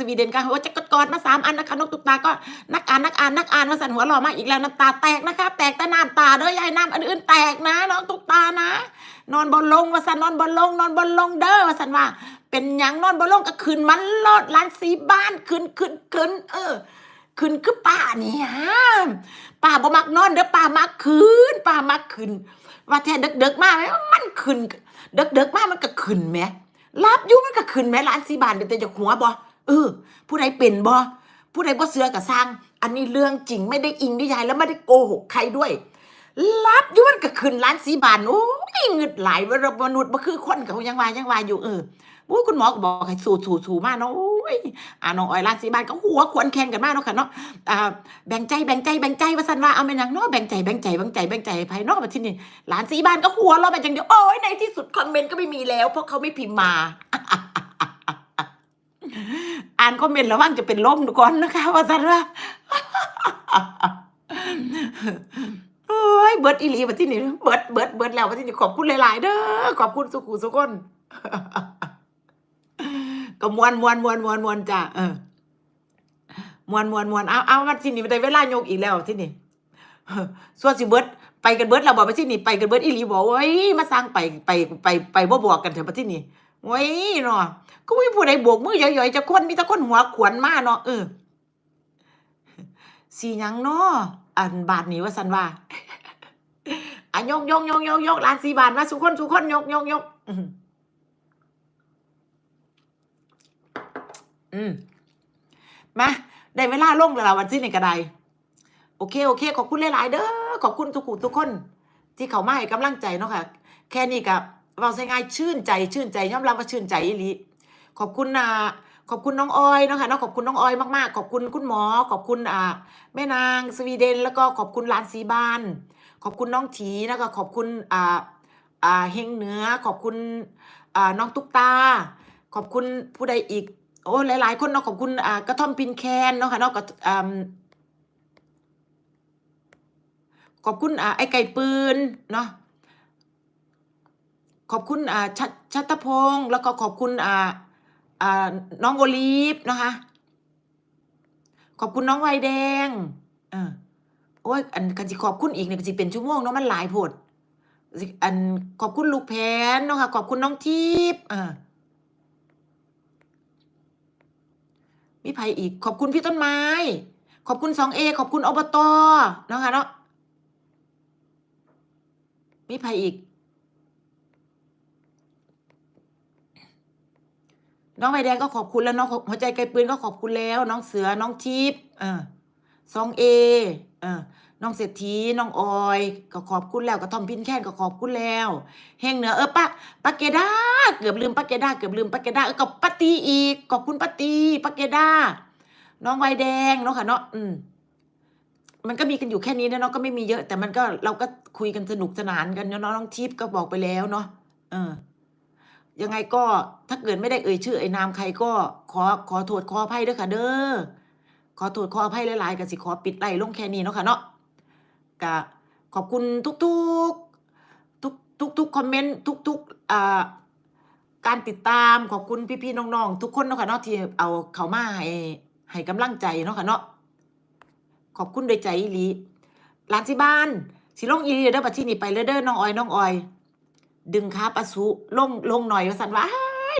สวีเดนก็ว่าจะกดกอดมาสามอันนะคะนกตุกตาก็นักอ่านนักอ่านนักอ่านมาสั่นหัวหล่อมากอีกแล้วน้ำตาแตกนะคะ แตกแต่น้ำตาเด้อยายน้ำอันอื่นแตกนะน้องตุกตานะ นอนบนลงว่าสันนอนบนลง นอนบนลงเด้อว่าสันว่า เป็นยังนอนบนลงก็ขึ้นมันลอดร้านสีบ้านขึ้นขึ้นขึ้นเออขึ้นคือป่านี่ฮะป่าบ่มักนอนเด้อป่ามักขึ้นป่ามักขึ้นว่าแท้เด็กๆมากไหมมันขึ้นเด็กๆมากมันก็ขึ้นแหมรับยู่มันก็ขึ้นแหมร้านสีบานเป็นแต่จะหัวบ่ เออ ผู้ใดเป็นบ่ผู้ใดบ่เสือก็สร้าง อันนี้เรื่องจริงไม่ได้อิงนิยายแล้วไม่ได้โกหกใครด้วยรับยู่มันก็ขึ้นร้านสีบานโอ้ยเงึดหลายว่ามนุษย์บ่คือคนเขายังวายยังว่าอยู่เออโอ้ยคุณหมอก็บอกให้สู้สู้สู้มาเนาะโอ้ยอ่าน้องอ้อยร้านสีบานก็หัวควรแข่งกันมากเนาะค่ะเนาะอ่าแบ่งใจแบ่งใจแบ่งใจว่าซั่นว่าเอาแม่นหยังเนาะแบ่งใจแบ่งใจแบ่งใจแบ่งใจให้ไผเนาะบัดทีนี้ร้านสีบานก็หัวเราะไปจังเดียวโอ้ยในที่สุดคอมเมนต์ก็ไม่มีแล้ว เพราะเขาไม่พิมพ์มา อ่านคอมเมนต์แล้วมันจะเป็นลมก่อนนะคะ ว่าซั่นว่าโอ้ยเบิร์ดอีลีมาที่นี่เบิร์ดเบิร์ดเบิร์ดแล้วมาที่นี่ขอบคุณหลาย ๆ เด้อขอบคุณสุขุสุกคนก็มวนมวนมวนมวนมวนจ้ะเออมวนมวนมวนเอาเอามาที่นี่ไปได้เวลาโยกอีกแล้วที่นี่ส่วนสิเบิร์ดไปกันเบิร์ดเราบอกไปที่นี่ไปกันเบิร์ดอีลีบอกว่าเฮ้ยมาสร้างไปไปไปไปบ่บอกกันเถอะมาที่นี่ โอ้ยเนาะก็ไม่ผู้ใดโบกมือย่อยๆจะคนมีแต่คนหัวขวนมาเนาะเออสียังเนาะอันบาทนี้ว่าสันว่าอะยกยกยกยกยกล้านสี่บาทมาสุคนสุคนยกยกยกอืมอืมมาได้เวลาลงแล้วล่ะวันที่นี่ก็ได้โอเคโอเค ขอบคุณหลายๆเด้อขอบคุณทุกคนทุกคน ที่เขามาให้กำลังใจเนาะค่ะ แค่นี้กับ เราใช้ง่ายชื่นใจชื่นใจยอมรับว่าชื่นใจอีหลีขอบคุณอ่าขอบคุณน้องออยนะคะเนาะขอบคุณน้องออยมากๆ ขอบคุณคุณหมอ ขอบคุณอ่าแม่นางสวีเดน แล้วก็ขอบคุณร้านสีบานขอบคุณน้องถีนะคะขอบคุณอ่าอ่าเฮงเหนือ ขอบคุณอ่าน้องตุ๊กตา ขอบคุณผู้ใดอีก โอ้หลาย ๆ คนเนาะขอบคุณอ่ากระท่อมปินแคนเนาะค่ะเนาะก็อ่าขอบคุณอ่าไอไก่ปืนเนาะ ขอบคุณอ่าชัชัตพงศ์แล้วก็ขอบคุณอ่าอ่าน้องโอลีฟนะคะ ขอบคุณน้องไวแดงเออโอ้ยอันกันสิขอบคุณอีกเนี่ยก็สิเป็นชั่วโมงเนาะมันหลายโพดอันขอบคุณลูกแพนเนาะค่ะขอบคุณน้องทิพย์อ่ามีไผอีก ขอบคุณพี่ต้นไม้ ขอบคุณสองเอขอบคุณอบตนะคะเนาะมีไผอีก น้องใบแดงก็ขอบคุณแล้วน้องหัวใจไกลปืนก็ขอบคุณแล้ว น้องเสือน้องทิพย์เออสองเอเออน้องเศรษฐีน้องออย ก็ขอบคุณแล้วกระทอมพินแค้นก็ขอบคุณแล้วเฮงเหนือเออปะปะเกด้าเกือบลืมปะเกด้าเกือบลืมปะเกด้าเออกับปะตีอีกขอบคุณปะตีปะเกด้าน้องใบแดงเนาะค่ะเนาะอืมมันก็มีกันอยู่แค่นี้นะเนาะก็ไม่มีเยอะ แต่มันก็เราก็คุยกันสนุกสนานกันเนาะน้องทิพย์ก็บอกไปแล้วเนาะเออ ยังไงก็ถ้าเกิดไม่ได้เอ่ยชื่อไอ้นามใครก็ขอขอโทษขออภัยด้วยค่ะเด้อขอโทษขออภัยหลายๆกันสิขอปิดไล่ลงแค่นี้เนาะค่ะเนาะกะขอบคุณทุกๆทุกทุกทุกคอมเมนต์ทุกทุกอ่าการติดตามขอบคุณพี่ๆน้องๆทุกคนเนาะค่ะเนาะที่เอาเขามาให้ให้กำลังใจเนาะค่ะเนาะขอบคุณโดวยใจอีหลีร้านที่บ้านสิลงอีหลีเด้อบัดที่นี่ไปเลยเด้อน้องออยน้องออย ดึงขาปลาสุลงลงหน่อยว่าสันว่า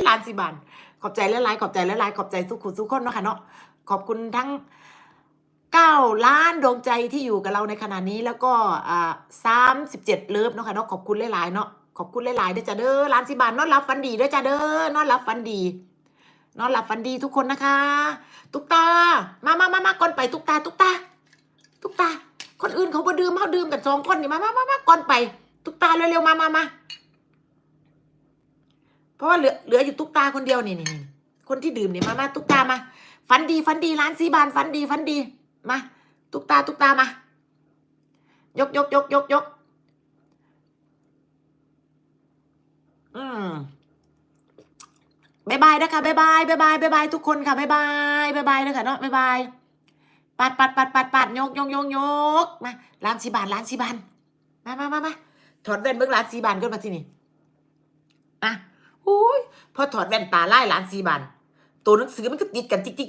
ล้านสิบานขอบใจหลายๆขอบใจหลายๆขอบใจทุกคนทุกคนเนาะค่ะเนาะขอบคุณทั้งเก้าล้านดวงใจที่อยู่กับเราในขณะนี้แล้วก็อ่าสามสิบเจ็ดเลิฟเนาะค่ะเนาะขอบคุณหลายๆเนาะขอบคุณหลายๆเด้อจ้าเด้อล้านสิบานนอนรับฟันดีเด้อจ้าเด้อนอนรับฟันดี นอนหลับฟันดีทุกคนนะคะ ตุ๊กตา มามามามาก่อนไปตุ๊กตา ตุ๊กตา ตุ๊กตา คนอื่นเขาบ่ดื่มเขาดื่มกันสองคนนี่มามามามาก่อนไป ตุ๊กตาเร็วๆมามามา เพราะว่าเหลือเหลืออยู่ตุ๊กตาคนเดียวนี่นี่คนที่ดื่มเนี่ยมามาตุ๊กตามาฝันดีฝันดีร้านซีบานฝันดีฝันดีมาตุ๊กตาตุ๊กตามายกยกยกยกยกอืมบายบายนะคะบายบายบายบายบายบายทุกคนค่ะบายบายบายบายนะคะเนาะบายบายปัดปัดปัดปัดปัดยกยกยกยกมาร้านซีบานร้านซีบานมามามามาถอดแว่นเบิ่งร้านซีบานก่อนมาที่นี่อะ โอ้ยพอถอดแว่นตาไล่หลานสีบันตัวหนังสือมันก็ติดกันจิ๊ก